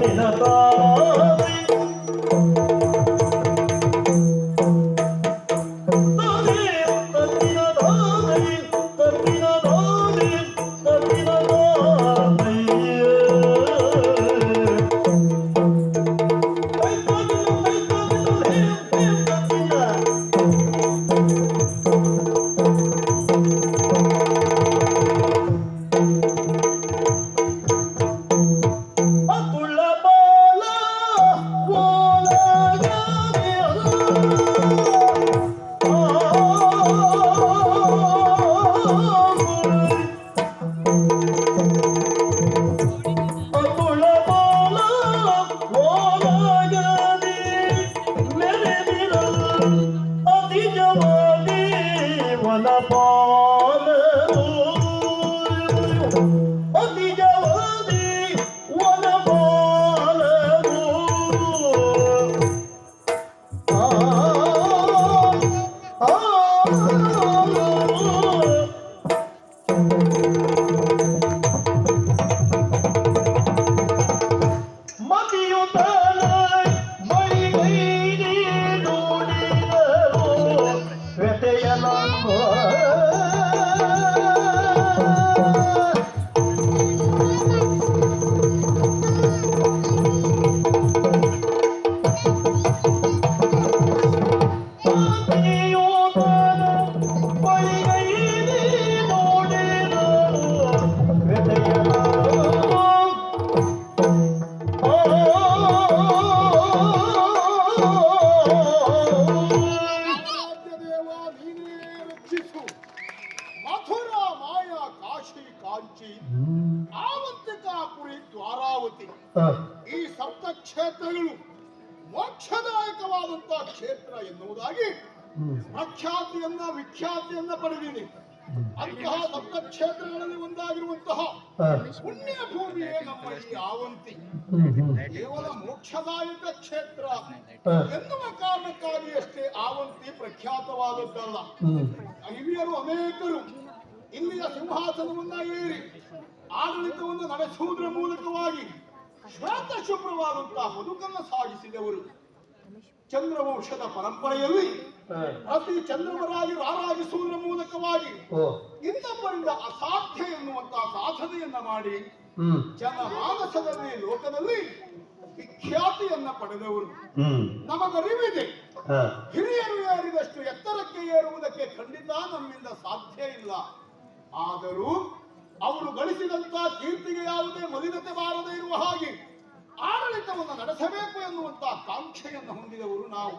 贝勒多。লক্ষ্য ಕ್ಷೇತ್ರಗಳು ಮೋಕ್ಷದಾಯಕವಾದಂತಹ ಕ್ಷೇತ್ರ ಎನ್ನುವುದಾಗಿ ಪ್ರಖ್ಯಾತಿಯನ್ನ ವಿಖ್ಯಾತಿಯನ್ನ ಪಡೆದಿದೆ ಅಂತಹ ಸಪ್ತ ಕ್ಷೇತ್ರಗಳಲ್ಲಿ ಒಂದಾಗಿರುವಂತಹ ಪುಣ್ಯ ಭೂಮಿಯೇ ನಮ್ಮ ಈ ಆವಂತಿ. ಕೇವಲ ಮೋಕ್ಷದಾಯಕ ಕ್ಷೇತ್ರ ಎನ್ನುವ ಕಾರಣಕ್ಕಾಗಿ ಅಷ್ಟೇ ಆವಂತಿ ಪ್ರಖ್ಯಾತವಾದದ್ದಲ್ಲ. ಹಿರಿಯರು ಅನೇಕರು ಇಲ್ಲಿಯ ಸಿಂಹಾಸನವನ್ನ ಏರಿ ಆಡಳಿತವನ್ನು ನಡೆಸುವುದರ ಮೂಲಕವಾಗಿ ಶ್ವೇತ ಶುಭ್ರವಾದಂತಹ ಬದುಕನ್ನು ಸಾಗಿಸಿದವರು ಚಂದ್ರವಂಶದ ಪರಂಪರೆಯಲ್ಲಿ ಅತಿ ಚಂದ್ರವರಾಗಿ ರಾರಾಜಿಸುವುದರ ಮೂಲಕವಾಗಿ ಇನ್ನೊಬ್ಬರಿಂದ ಅಸಾಧ್ಯ ಎನ್ನುವಂತಹ ಸಾಧನೆಯನ್ನ ಮಾಡಿ ಜನ ಜನಮಾನಸದಲ್ಲಿ ಲೋಕದಲ್ಲಿ ವಿಖ್ಯಾತಿಯನ್ನ ಪಡೆದವರು. ನಮಗರಿವಿದೆ. ಹಿರಿಯರು ಏರಿದಷ್ಟು ಎತ್ತರಕ್ಕೆ ಏರುವುದಕ್ಕೆ ಖಂಡಿತ ನಮ್ಮಿಂದ ಸಾಧ್ಯ ಇಲ್ಲ. ಆದರೂ ಅವರು ಗಳಿಸಿದಂತಹ ಕೀರ್ತಿಗೆ ಯಾವುದೇ ಮಲಿನತೆ ಬಾರದೇ ಇರುವ ಹಾಗೆ ಆಡಳಿತವನ್ನು ನಡೆಸಬೇಕು ಎನ್ನುವಂತಹ ಕಾಂಕ್ಷೆಯನ್ನು ಹೊಂದಿದವರು ನಾವು.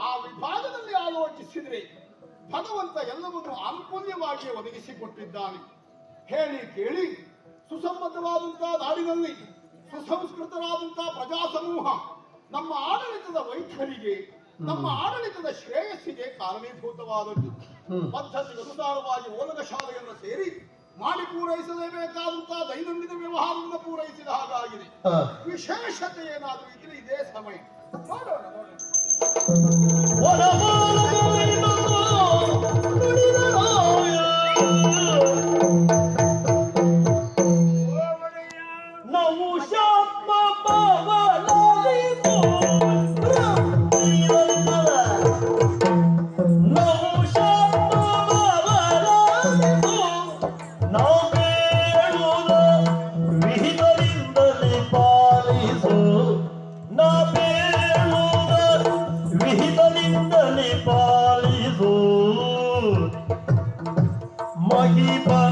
ಆ ವಿಭಾಗದಲ್ಲಿ ಆಲೋಚಿಸಿದ್ರೆ ಭಗವಂತ ಎಲ್ಲವನ್ನು ಅನುಕೂಲ್ಯವಾಗಿ ಒದಗಿಸಿಕೊಟ್ಟಿದ್ದಾನೆ. ಹೇಳಿ ಕೇಳಿ ಸುಸಂಬದ್ಧವಾದಂತಹ ನಾಡಿನಲ್ಲಿ ಸುಸಂಸ್ಕೃತರಾದಂತಹ ಪ್ರಜಾ ಸಮೂಹ ನಮ್ಮ ಆಡಳಿತದ ವೈಖರಿಗೆ ನಮ್ಮ ಆಡಳಿತದ ಶ್ರೇಯಸ್ಸಿಗೆ ಕಾರಣೀಭೂತವಾದದ್ದು. ಪದ್ಧತಿ ಪದ್ಧತಿಗೆ ಅನುಸಾರವಾಗಿ ಓಲಗ ಶಾಲೆಯನ್ನು ಸೇರಿ ಮಾಡಿ ಪೂರೈಸಲೇಬೇಕಾದಂತಹ ದೈನಂದಿನ ವ್ಯವಹಾರದಿಂದ ಪೂರೈಸಿದ ಹಾಗಾಗಿದೆ. ವಿಶೇಷತೆ ಏನಾದರೂ ಇದ್ರೆ ಇದೇ ಸಮಯ. ನೋಡೋಣ ನೋಡೋಣ Happy.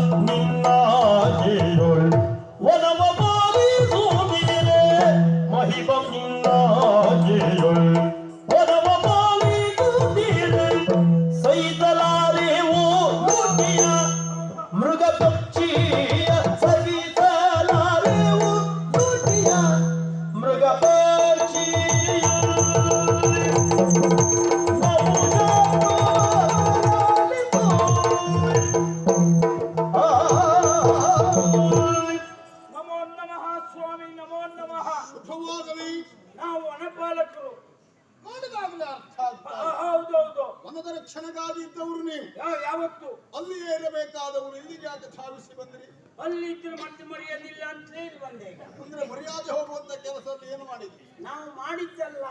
ಮತ್ತೆ ಮರೆಯೋದಿಲ್ಲ ಅಂತ ಹೇಳಿ ಬಂದೆ ಈಗ ಅಂದ್ರೆ ಮರ್ಯಾದೆ ಹೋಗುವಂತ ಕೆಲಸದಲ್ಲಿ ಏನು ಮಾಡಿದ್ರಿ? ನಾವು ಮಾಡಿದ್ದಲ್ಲ.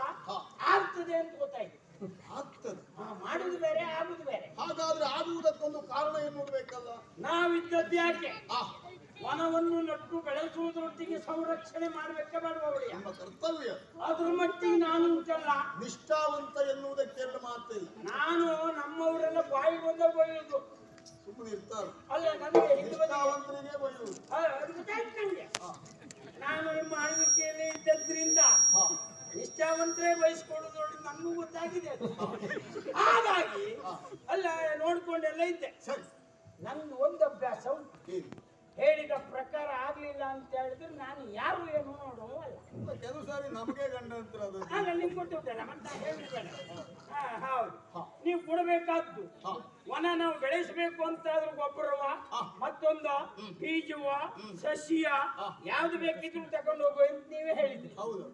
ಆಗ್ತದೆ ಅಂತ ಗೊತ್ತಾಯ್ತು. ಆಗ್ತದೆ. ಮಾಡುದು ಬೇರೆ ಆಗುದು ಬೇರೆ. ಹಾಗಾದ್ರೆ ಆಗುವುದಕ್ಕೊಂದು ಕಾರಣ ಏನು ಬೇಕಲ್ಲ ನಾವಿದ್ದದ್ದು ಯಾಕೆ? ವನವನ್ನು ನಟ್ಟು ಬೆಳೆಸುವುದರೊಟ್ಟಿಗೆ ಸಂರಕ್ಷಣೆ ಮಾಡ್ಬೇಕೆ ಬೇಡವಳಿಯ ನಮ್ಮ ಕರ್ತವ್ಯ. ಅದ್ರ ಮಟ್ಟಿಗೆ ನಾನು ಉಂಟಲ್ಲ. ನಿಷ್ಠಾವಂತ ಎನ್ನುವುದಕ್ಕೆ ಎರಡು ಮಾತಿಲ್ಲ ನಾನು ನಮ್ಮವರೆಲ್ಲ ಬಾಯಿ ಬಂದ ಬೈಯುದು ಸುಮ್ಮನೆ ಇರ್ತಾರೆ. ಅಲ್ಲ ನನಗೆ ಹಿಂದೆ ಅದು ಗೊತ್ತಾಯ್ತು ನನಗೆ ನಾನು ನಿಮ್ಮ ಆಳ್ವಿಕೆಯಲ್ಲಿ ಇದ್ದದ್ರಿಂದ ಇಷ್ಟಾವಂತರೇ ನಿಷ್ಠಾವಂತರೇ ಬಯಸ್ಕೊಳ್ಳೋದು ನೋಡಿ ನಮಗೂ ಗೊತ್ತಾಗಿದೆ ಅದು. ಹಾಗಾಗಿ ಅಲ್ಲ ನೋಡ್ಕೊಂಡೆಲ್ಲ ಇದ್ದೆ. ಸರಿ. ನನ್ನ ಒಂದು ಅಭ್ಯಾಸ ಉಂಟು? ಹೇಳಿದ ಪ್ರಕಾರ ಆಗ್ಲಿಲ್ಲ ಅಂತ ಹೇಳಿದ್ರೆ ನಾನು ಯಾರು ಏನು ನೋಡುವಲ್ಲ ಕೆಲವು ಸಾರಿ ನಮಗೆ ಆಗ ನಿಮ್ಗೆ ಕೊಟ್ಟಿದ್ದಲ್ಲ ಮತ್ತೆ ಹೇಳಿದ್ದೇನೆ. ಹಾ ಹೌದು. ನೀವು ಕೊಡಬೇಕಾದ್ದು. ವನ ನಾವು ಬೆಳೆಸಬೇಕು ಅಂತಾದ್ರೂ ಗೊಬ್ಬರವ ಮತ್ತೊಂದ ಬೀಜವ ಸಸಿಯ. ಯಾವ್ದು ಬೇಕಿದ್ರು ತಕೊಂಡು ಹೋಗು ಅಂತ ನೀವೇ ಹೇಳಿದ್ರಿ. ಹೌದು.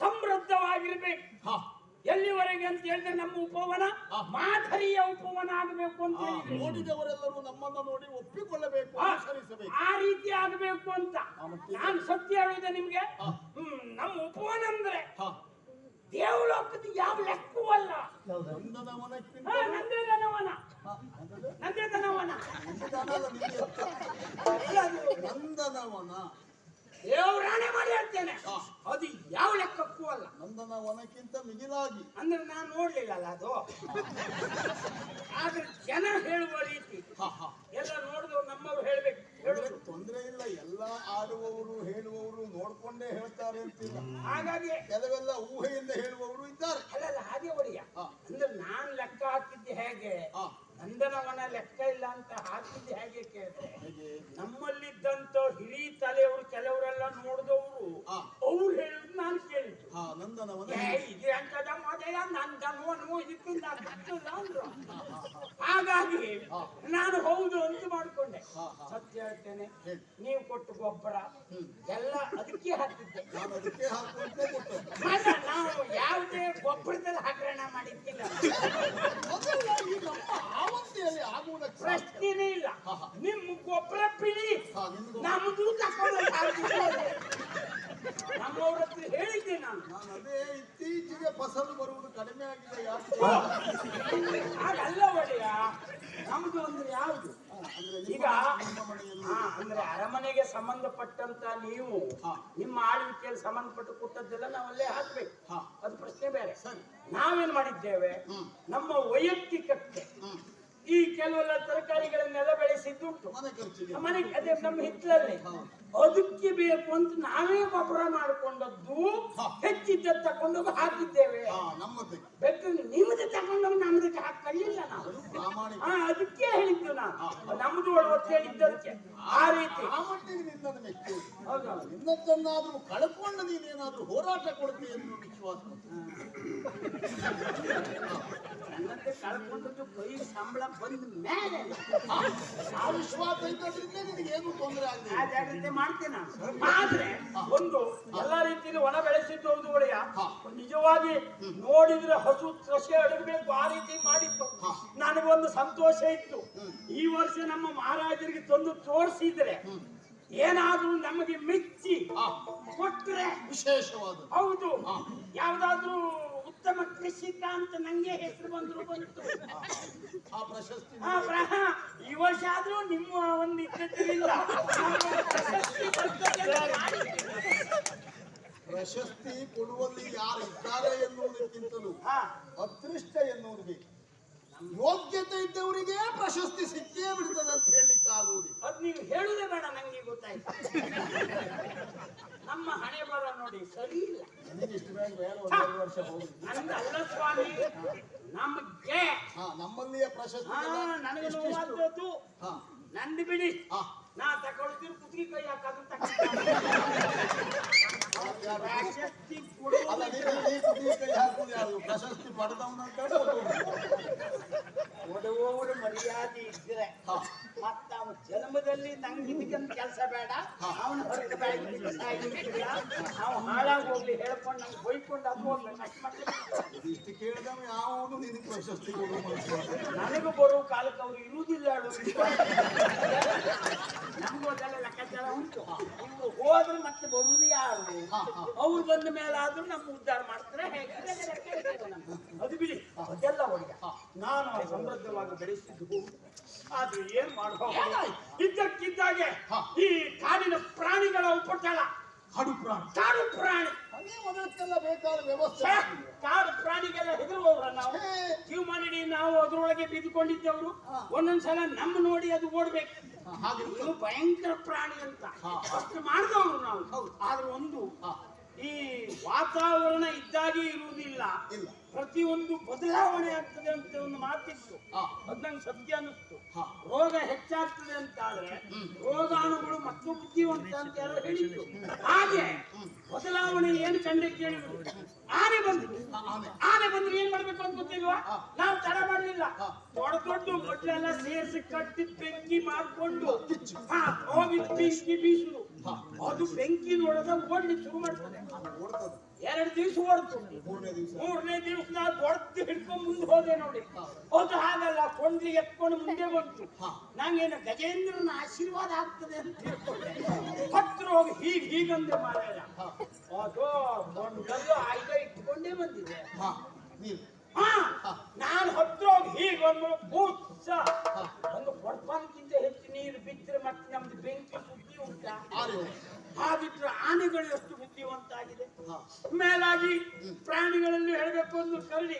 ಸಮೃದ್ಧವಾಗಿರ್ಬೇಕು. ಹಾ. ಎಲ್ಲಿವರೆಗೆ ಅಂತ ಹೇಳಿದ್ರೆ ನಮ್ಮ ಉಪವನ ಮಾಧರಿಯ ಮಾದರಿಯ ಉಪವನ ಆಗಬೇಕು ಅಂತ ಹೇಳಿದ್ರಿ. ನೋಡಿದವರೆಲ್ಲರೂ ನಮ್ಮನ್ನ ನೋಡಿ ಒಪ್ಪಿಕೊಳ್ಳಬೇಕು. ಅನುಸರಿಸಬೇಕು. ಆ ರೀತಿ ಆಗಬೇಕು ಅಂತ. ನಾನು ಸತ್ಯ ಹೇಳಿದೆ ನಿಮ್ಗೆ. ನಮ್ಮ ಉಪವನ ಅಂದ್ರೆ ದೇವಲೋಕದ ಯಾವ ಲೆಕ್ಕವೂ ಅಲ್ಲ. ನಂದನವನ. ನಂದನವನ? ಅದು ನಂದನವನ. ದೇವರಾಣೆ ಮಾಡಿ ಹೇಳ್ತೇನೆ. ಅದು ಯಾವ ಲೆಕ್ಕಕ್ಕೂ ಅಲ್ಲ ನಂದನವನಕ್ಕಿಂತ ಮಿಗಿಲಾಗಿ. ಅಂದ್ರೆ ನಾನು ನೋಡ್ಲಿಲ್ಲಲ್ಲ ಅದು? ಆದ್ರೆ ಜನ ಹೇಳುವ ರೀತಿ. ಹಾ ಹಾ. ಎಲ್ಲ ನೋಡಿದವ್ರು ನಮ್ಮವ್ರು ಹೇಳ್ಬೇಕು ಹೇಳುದು. ತೊಂದರೆ ಇಲ್ಲ ಎಲ್ಲ ಆಡುವವರು ಹೇಳುವವರು ನೋಡ್ಕೊಂಡೇ ಹೇಳ್ತಾರೆ ಅಂತಿಲ್ಲ ಹಾಗಾಗಿ ಕೆಲವೆಲ್ಲ ಊಹೆಯಿಂದ ಹೇಳುವವರು ಇದ್ದಾರೆ. ಅಲ್ಲಲ್ಲ ಹಾಗೆ ಒಡೆಯ ಹಾ. ಅಂದ್ರೆ ನಾನ್ ಲೆಕ್ಕ ಹಾಕಿದ್ದೆ ಹೇಗೆ? ಹಾ. ನಂದನವನ ಲೆಕ್ಕ ಇಲ್ಲ ಅಂತ ಹಾಕಿದ್ದೆ ಹೇಗೆ ಕೇಳಿದ್ರೆ ಹೇಗೆ? ನಮ್ಮಲ್ಲಿದ್ದಂತ ಹಿರಿ ತಲೆಯವರು ಕೆಲವರೆಲ್ಲ ನೋಡಿದವರು ಹಾ. ಅವ್ರು ಹೇಳುದು ನಾನು ಕೇಳಿದ್ದು. ಹಾ ನಂದ ನಂದನವನ ಏ ಇದು ಎಂತದ ಮೊದಲ ನಂದನು ಅನುಮೋದಿಸಿಲ್ಲ ಅಂದ್ರು. ಹಾಗಾಗಿ ನಾನು ಹೌದು ಅಂತ ಮಾಡ್ಕೊಂಡೆ. ಸತ್ಯ ಹೇಳ್ತೇನೆ. ನೀವು ಕೊಟ್ಟು ಗೊಬ್ಬರ ಎಲ್ಲ ಅದಕ್ಕೆ ಹಾಕಿದ್ದೆ. ನಾನು ಅದಕ್ಕೆ ಹಾಕುವಂತೆ ಕೊಟ್ಟದ್ದು. ಅಲ್ಲ, ನಾವು ಯಾವುದೇ ಗೊಬ್ಬರದಲ್ಲಿ ಹಗರಣ ಮಾಡಿದ್ದಿಲ್ಲ. ಆಗುವುದಕ್ಕೆ. ಪ್ರಶ್ನೆನೇ ಇಲ್ಲ. ನಿಮ್ಮ ಗೊಬ್ಬರ ಪಿಳಿ ನಿಮ್ದು- ತಕೊಂಡು ನಮ್ಮವ್ರ ಹತ್ರ ಹೇಳಿದ್ದೆ ನಾನು. ನಾನು ಅದೇ ಇತ್ತೀಚೆಗೆ ಫಸಲು ಬರುವುದು ಕಡಿಮೆ ಆಗಿದೆ ಯಾಕೆ ಹಾಗಲ್ಲ ಒಡೆಯ. ನಮ್ದು ಅಂದ್ರೆ ಯಾವುದು? ಈಗ ಹಾ, ಅಂದ್ರೆ ಅರಮನೆಗೆ ಸಂಬಂಧಪಟ್ಟಂತ ನೀವು ಹಾ. ನಿಮ್ಮ ಆಳ್ವಿಕೆಯಲ್ಲಿ ಸಂಬಂಧಪಟ್ಟ ಕೊಟ್ಟದ್ದೆಲ್ಲ ನಾವಲ್ಲೇ ಹಾಕ್ಬೇಕು. ಹಾ. ಅದು ಪ್ರಶ್ನೆ ಬೇರೆ. ಸರಿ. ನಾವೇನ್ ಮಾಡಿದ್ದೇವೆ? ಹ್ಮ್. ನಮ್ಮ ವೈಯಕ್ತಿಕಕ್ಕೆ ಹ್ಮ್. ಈ ಕೆಲವೆಲ್ಲ ತರಕಾರಿಗಳನ್ನೆಲ್ಲ ಬೆಳೆಸಿದ್ದುಂಟು. ಮನೆ ಖರ್ಚಿಗೆ. ಮನೆಗೆ ಅದೇ ನಮ್ಮ ಹಿತ್ತಲಲ್ಲಿ. ಅದಕ್ಕೆ ಬೇಕು ಅಂತ ನಾವೇ ಗೊಬ್ಬರ ಮಾಡಿಕೊಂಡದ್ದು. ಹೆಚ್ಚಿದ್ದ ತಕೊಂಡೋಗಿ ಹಾಕಿದ್ದೇವೆ. ಹಾ ನಮ್ಮದೇ. ತಕೊಂಡೋಗಿ ನಮ್ಮದಕ್ಕೆ ಹಾಕಲಿಲ್ಲ ನಾವು ಹಾ ಅದಕ್ಕೆ ಹೇಳಿದ್ದು ನಾನು. ನಮ್ದು ಒಳಗೆ ಹೇಳಿದ್ದಕ್ಕೆ ಆ ರೀತಿ. ಆ ಮಟ್ಟಿಗೆ ನಿನ್ನನ್ನು ಮೆಚ್ಚು ನಿನ್ನದನ್ನಾದ್ರೂ ಕಳ್ಕೊಂಡು ನೀನೇನಾದ್ರೂ ಹೋರಾಟ ಕೊಡ್ತೀಯ ಎನ್ನುವ ವಿಶ್ವಾಸ ನನ್ನಂತೆ ಕಳ್ಕೊಂಡದ್ದು ಕೈ ಸಂಬಳ ಬಂದ ಮೇಲೆ. ಆ ವಿಶ್ವಾಸ ಇದ್ದದ್ರಿಂದ ನಿನಗೆ ಏನು ತೊಂದರೆ ಆಗಲಿಲ್ಲ. ಮಾಡ್ತೇನೆ ನಾನು. ಆದ್ರೆ ಒಂದು ಎಲ್ಲ ರೀತಿಯಲ್ಲಿ ಒಣ ಬೆಳೆಸಿದ್ದು ಹೌದು ಒಳ್ಳೆಯ ನಿಜವಾಗಿ ನೋಡಿದ್ರೆ ಹಸು ಸಸ್ಯ ಅಡಗಬೇಕು ಆ ರೀತಿ ಮಾಡಿತ್ತು. ನನಗೊಂದು ಸಂತೋಷ ಇತ್ತು. ಈ ವರ್ಷ ನಮ್ಮ ಮಹಾರಾಜರಿಗೆ ತಂದು ತೋರಿಸಿದ್ರೆ ಏನಾದ್ರೂ ನಮಗೆ ಮೆಚ್ಚಿ ಕೊಟ್ಟರೆ ವಿಶೇಷವಾದ ಹೌದು. ಯಾವ್ದಾದ್ರೂ ಉತ್ತಮ ಕೃಷಿಕ ಅಂತ ನಂಗೆ ಹೆಸರು ಬಂದ್ರು ಬಂತು ಆ ಪ್ರಶಸ್ತಿ ಆ ಬ್ರಹ ಈ ವರ್ಷ ಆದ್ರೂ ನಿಮ್ಮ ಒಂದು ಇದ್ದಿಲ್ಲ ಪ್ರಶಸ್ತಿ ಬರ್ತದೆ ಅಂತ ಪ್ರಶಸ್ತಿ ಕೊಡುವಲ್ಲಿ ಯಾರು ಇದ್ದಾರೆ ಎನ್ನುವುದಕ್ಕಿಂತಲೂ ಹಾ, ಅದೃಷ್ಟ ಎನ್ನುವುದು ಬೇಕು. ಯೋಗ್ಯತೆ ಇದ್ದವರಿಗೆ ಪ್ರಶಸ್ತಿ ಸಿಕ್ಕೇ ಬಿಡ್ತದೆ ಅಂತ ಹೇಳಲಿಕ್ಕೆ ಆಗುವುದಿಲ್ಲ. ಅದ್ ನೀವು ಹೇಳುದೇ ಬೇಡ ನಂಗೆ ಗೊತ್ತಾಯ್ತು. ನಮ್ಮ ಹಣೆ ಬರ ನೋಡಿ ಸರಿ ಇಲ್ಲ. ಅಲ್ಲ ಸ್ವಾಮಿ ನಮಗೆ. ಹಾ ನಮ್ಮಲ್ಲಿಯ ಪ್ರಶಸ್ತಿ ನನಗೆ ನೋವಾದದ್ದು ಹಾ. ನಂದು ಬಿಡಿ. ನಾ ತಗೊಳ್ತೀನಿ ಕುತ್ತಿಗೆ ಕೈ ಹಾಕೋದು ಪ್ರಶಸ್ತಿ ಪ್ರಶಸ್ತಿ ಪಡೆದವನಂತ ಕೊಡುವವರು ಮರ್ಯಾದೆ ಇದ್ರೆ ಜನ್ಮದಲ್ಲಿ ನಂಗೆ ಇದಕ್ಕಂತ ಕೆಲಸ ಬೇಡ. ಅವನ ಹೊರಗೆ ಬೆಳಗ್ಗೆ ನಾವು ಹಾಳಾಗಿ ಹೋಗ್ಲಿ ಹೇಳ್ಕೊಂಡು ನಂಗೆ ಬೈಕೊಂಡು ಅದು ಮಾಡ್ಲಿಕ್ಕೆ ಇಷ್ಟು ಕೇಳಿದವ ಯಾವನು ನಿನಗೆ ಪ್ರಶಸ್ತಿ ನನಗೆ ಬರೋ ಕಾಲಕ್ಕೆ ಅವ್ರು ಇರುವುದಿಲ್ಲ ನಮಗೂ ಅದೆಲ್ಲ ಲೆಕ್ಕಾಚಾರ ಉಂಟು. ಇವ್ರು ಹೋದ್ರೆ ಮತ್ತೆ ಬರುವುದು ಯಾರು. ಅವ್ರು ಬಂದ ಮೇಲೆ ಆದ್ರೂ ನಮ್ಮ ಉದ್ಧಾರ ಮಾಡ್ತಾರೆ ಹೇಗೆ. ಅದು ಬಿಡಿ ಅದೆಲ್ಲ ಒಳಗೆ ನಾನು ಸಮೃದ್ಧವಾಗಿ ಬೆಳೆಸಿದ್ದು. ಆದ್ರೆ ಏನ್ ಮಾಡಬಹುದು ಇದ್ದಕ್ಕಿದ್ದಾಗೆ. ಈ ಕಾಡಿನ ಪ್ರಾಣಿಗಳ ಉಪಟಳ. ಕಾಡು ಪ್ರಾಣಿ. ಕಾಡು ಪ್ರಾಣಿ. ಅದೇ ಅದಕ್ಕೆಲ್ಲ ಬೇಕಾದ ವ್ಯವಸ್ಥೆ ಕಾಡು ಪ್ರಾಣಿಗೆಲ್ಲ ಹೆದರುವವರ ನಾವು. ಹ್ಯೂಮಾನಿಟಿ ನಾವು ಅದರೊಳಗೆ ಬಿದ್ದುಕೊಂಡಿದ್ದವರು. ಒಂದೊಂದ್ಸಲ ನಮ್ಮ ನೋಡಿ ಅದು ಓಡ್ಬೇಕು. ಹಾಗೆ. ಭಯಂಕರ ಪ್ರಾಣಿ ಅಂತ. ಅಷ್ಟು ಮಾಡಿದವರು ನಾವು. ಆದ್ರೆ ಒಂದು ಈ ವಾತಾವರಣ ಇದ್ದಾಗೆ ಇರುವುದಿಲ್ಲ. ಇಲ್ಲ. ಪ್ರತಿಯೊಂದು ಬದಲಾವಣೆ ಆಗ್ತದೆ ಅಂತ ಒಂದು ಮಾತಿತ್ತು. ಅದನ್ನ ಅದ್ ನಂಗೆ ಸತ್ಯ ಅನ್ನಿಸ್ತು. ರೋಗ ಹೆಚ್ಚಾಗ್ತದೆ ಅಂತ ಆದ್ರೆ ರೋಗಾಣುಗಳು ಮತ್ತು ಬುದ್ಧಿವಂತ ಅಂತ ಯಾರೋ ಹೇಳಿದ್ರು. ಹಾಗೆ ಬದಲಾವಣೆ ಏನು ಕಂಡೆ ಕೇಳಿದ್ರು? ಆನೆ ಬಂದ್ರು ಆನೆ. ಬಂದ್ರೆ ಏನ್ ಮಾಡ್ಬೇಕು ಅಂತ ಗೊತ್ತಿಲ್ವಾ. ನಾವು ತಡ ಮಾಡ್ಲಿಲ್ಲ. ದೊಡ್ಡ ದೊಡ್ಡ ಮೊಟ್ಟೆಲ್ಲ ಸೇರಿಸಿ ಕಟ್ಟಿ ಬೆಂಕಿ ಮಾಡ್ಕೊಂಡು ಹೋಗಿ ಬೀಸಿ ಬೀಸುದು. ಹಾ. ಅದು ಬೆಂಕಿ ನೋಡದ ಓಡ್ಲಿಕ್ಕೆ ಶುರು ಮಾಡ್ತದೆ ಎರಡು ದಿವಸ ಓಡ್ತು ಮೂರನೇ ದಿವಸ ನಾ ದೊಡ್ಡ ಹಿಡ್ಕೊಂಡು ಮುಂದೆ ಹೋದೆ ನೋಡಿ. ಅದು ಹಾಗಲ್ಲ, ಕೊಂಡ್ಲಿ ಎತ್ಕೊಂಡು ಮುಂದೆ ಬಂತು. ನಂಗೇನು ಗಜೇಂದ್ರನ ಆಶೀರ್ವಾದ ಆಗ್ತದೆ ಅಂತ ತಿಳ್ಕೊಂಡೆ ಹತ್ರ ಹೋಗಿ ಹೀಗ್ ಹೀಗಂದ್ರೆ ಮಾರಾಯ ಅದು ಕೊಂಡಲ್ಲೂ ಆಯ್ದ ಇಟ್ಕೊಂಡೇ ಬಂದಿದೆ. ನಾನು ಹತ್ರ ಹೋಗಿ ಹೀಗೊಂದು ಒಂದು ಹಾ. ಒಂದು ಹೆಚ್ಚು ನೀರು ಬಿದ್ದರೆ ಮತ್ತೆ ನಮ್ದು ಬೆಂಕಿ ಸುದ್ದಿ ಉಂಟಾ ಆರೆ ಹೋಗು. ಆನೆಗಳು ಎಷ್ಟು ಬುದ್ಧಿವಂತಾಗಿದೆ. ಮೇಲಾಗಿ ಪ್ರಾಣಿಗಳಲ್ಲಿ ಹೇಳಬೇಕು ಅಂದ್ರೆ ಕರಡಿ.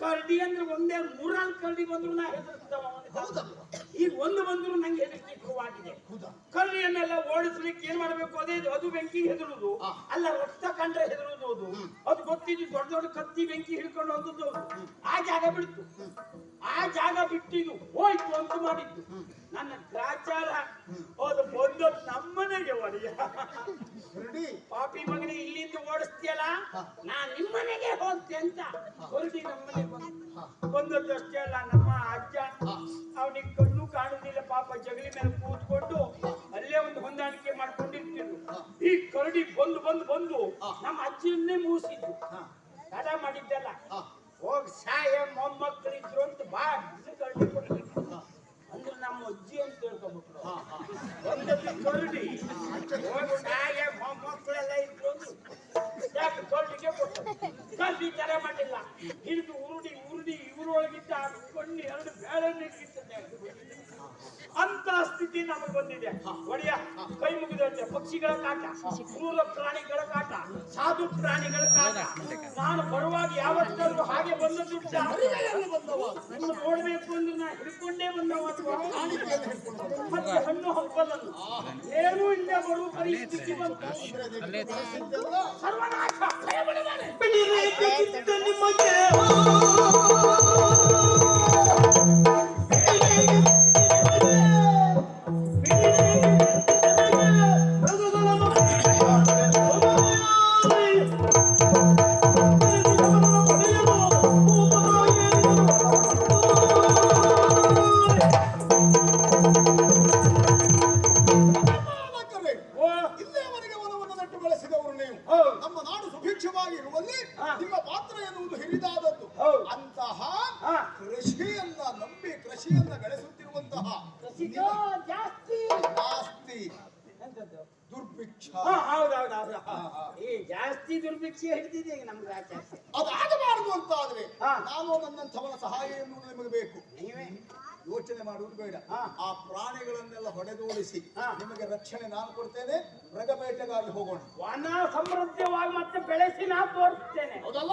ಕರಡಿ ಅಂದ್ರೆ ಒಂದೇ ಮೂರಾಲ್ ಕರಡಿ ಬಂದ್ರು ನಾ ಹೆದರ್ಸ್ತಾವ ಹೌದಪ್ಪ ಈಗ ಒಂದು ಬಂದ್ರು ನಂಗೆ ಹೆದರ್ಲಿಕ್ಕವಾಗಿದೆ ಹೌದಾ? ಕರಡಿಯನ್ನೆಲ್ಲ ಓಡಿಸ್ಲಿಕ್ಕೆ ಏನ್ ಮಾಡ್ಬೇಕು? ಅದೇ ಅದು ಬೆಂಕಿ ಹೆದರುದು ಅಲ್ಲ ರಕ್ತ ಕಂಡ್ರೆ ಹೆದರುದು ಅದು ಅದು ಗೊತ್ತಿದ್ದು ದೊಡ್ಡ ದೊಡ್ಡ ಕತ್ತಿ ಬೆಂಕಿ ಹಿಡ್ಕೊಂಡು ಹೋದದ್ದು. ಆ ಜಾಗ ಬಿಡ್ತು. ಆ ಜಾಗ ಬಿಟ್ಟಿದ್ದು ಹೋಯ್ತು ಅಂತ ಮಾಡಿದ್ದು. ನನ್ನ ಗ್ರಾಚಾರ. ಅದು ಬಂದದ್ದು ನಮ್ಮನೆಗೆ ಒಡೆಯ. ಕರಡಿ ಪಾಪಿ ಮಗನೇ ಇಲ್ಲಿಂದ ಓಡಿಸ್ತೀಯಲ್ಲ? ನಾ ನಾನ್ ನಿಮ್ಮನೆಗೆ ಹೋಗ್ತೆ ಅಂತ. ಹೊರಡಿ ನಮ್ಮನೆ ಬಂದು. ಅಷ್ಟೇ ಅಲ್ಲ ನಮ್ಮ ಅಜ್ಜ. ಅವನಿಗೆ ಕಣ್ಣು ಕಾಣುದಿಲ್ಲ ಪಾಪ ಜಗಲಿ ಮೇಲೆ ಕೂತ್ಕೊಂಡು ಅಲ್ಲೇ ಒಂದು ಹೊಂದಾಣಿಕೆ ಮಾಡ್ಕೊಂಡಿರ್ತಿದ್ರು. ಈ ಕರಡಿ ಬಂದು ಬಂದು ಬಂದು ನಮ್ಮ ಅಜ್ಜಿಯನ್ನೇ ಮೂಸಿದ್ರು ತಡ ಮಾಡಿದ್ದಲ್ಲ. ಹೋಗ್ ಸಾಯ ಮೊಮ್ಮಕ್ಕಳಿದ್ರು. ಬಂದಿದೆ. ಒಡೆಯ. ಕೈ ಮುಗಿದಂತೆ ಪಕ್ಷಿಗಳ ಕಾಟ ಕ್ರೂರ ಪ್ರಾಣಿಗಳ ಕಾಟ ಸಾಧು ಪ್ರಾಣಿಗಳ ಕಾಟ. ನಾನು ಬರುವಾಗ ಯಾವತ್ತಾದ್ರೂ ಹಾಗೆ ಬಂದದ್ದು ದುಡ್ಡ ನೋಡ್ಬೇಕು ಅಂದ್ರೆ ನಾ ಹಿಡ್ಕೊಂಡೇ ಬಂದವ. ಮತ್ತೆ ಹಣ್ಣು ಹಂಪಲನ್ನು. ಏನೂ ಇಲ್ಲದೆ ಬರುವ ಪರಿಸ್ಥಿತಿ ಬಂತು. ಸರ್ವನಾಶ. ಭಯ ಹೌದೌದು. ಈ ಜಾಸ್ತಿ ದುರ್ಭಿಕ್ಷೆ ಹಿಡಿದಿದೆ ಈಗ ನಮ್ಗೆ ಆಚಾರ್ಯ ಅದಾಗಬಾರದು ಅಂತ ಆದ್ರೆ. ನಾನು ನನ್ನಂಥವನ ಸಹಾಯ ಎನ್ನುವುದು ನಿಮಗೆ ಬೇಕು ನೀವೇ ಯೋಚನೆ ಮಾಡುವುದು ಬೇಡ ಹಾ. ಆ ಪ್ರಾಣಿಗಳನ್ನೆಲ್ಲ ಹೊಡೆದೋಡಿಸಿ ಹಾ. ನಿಮಗೆ ರಕ್ಷಣೆ ನಾನು ಕೊಡ್ತೇನೆ ಮೃಗಬೇಟೆಗಾಗಿ ಹೋಗೋಣ ವನ ಸಮೃದ್ಧವಾಗಿ ಮತ್ತೆ ಬೆಳೆಸಿ ನಾನು ತೋರಿಸ್ತೇನೆ ಹೌದಲ್ಲ?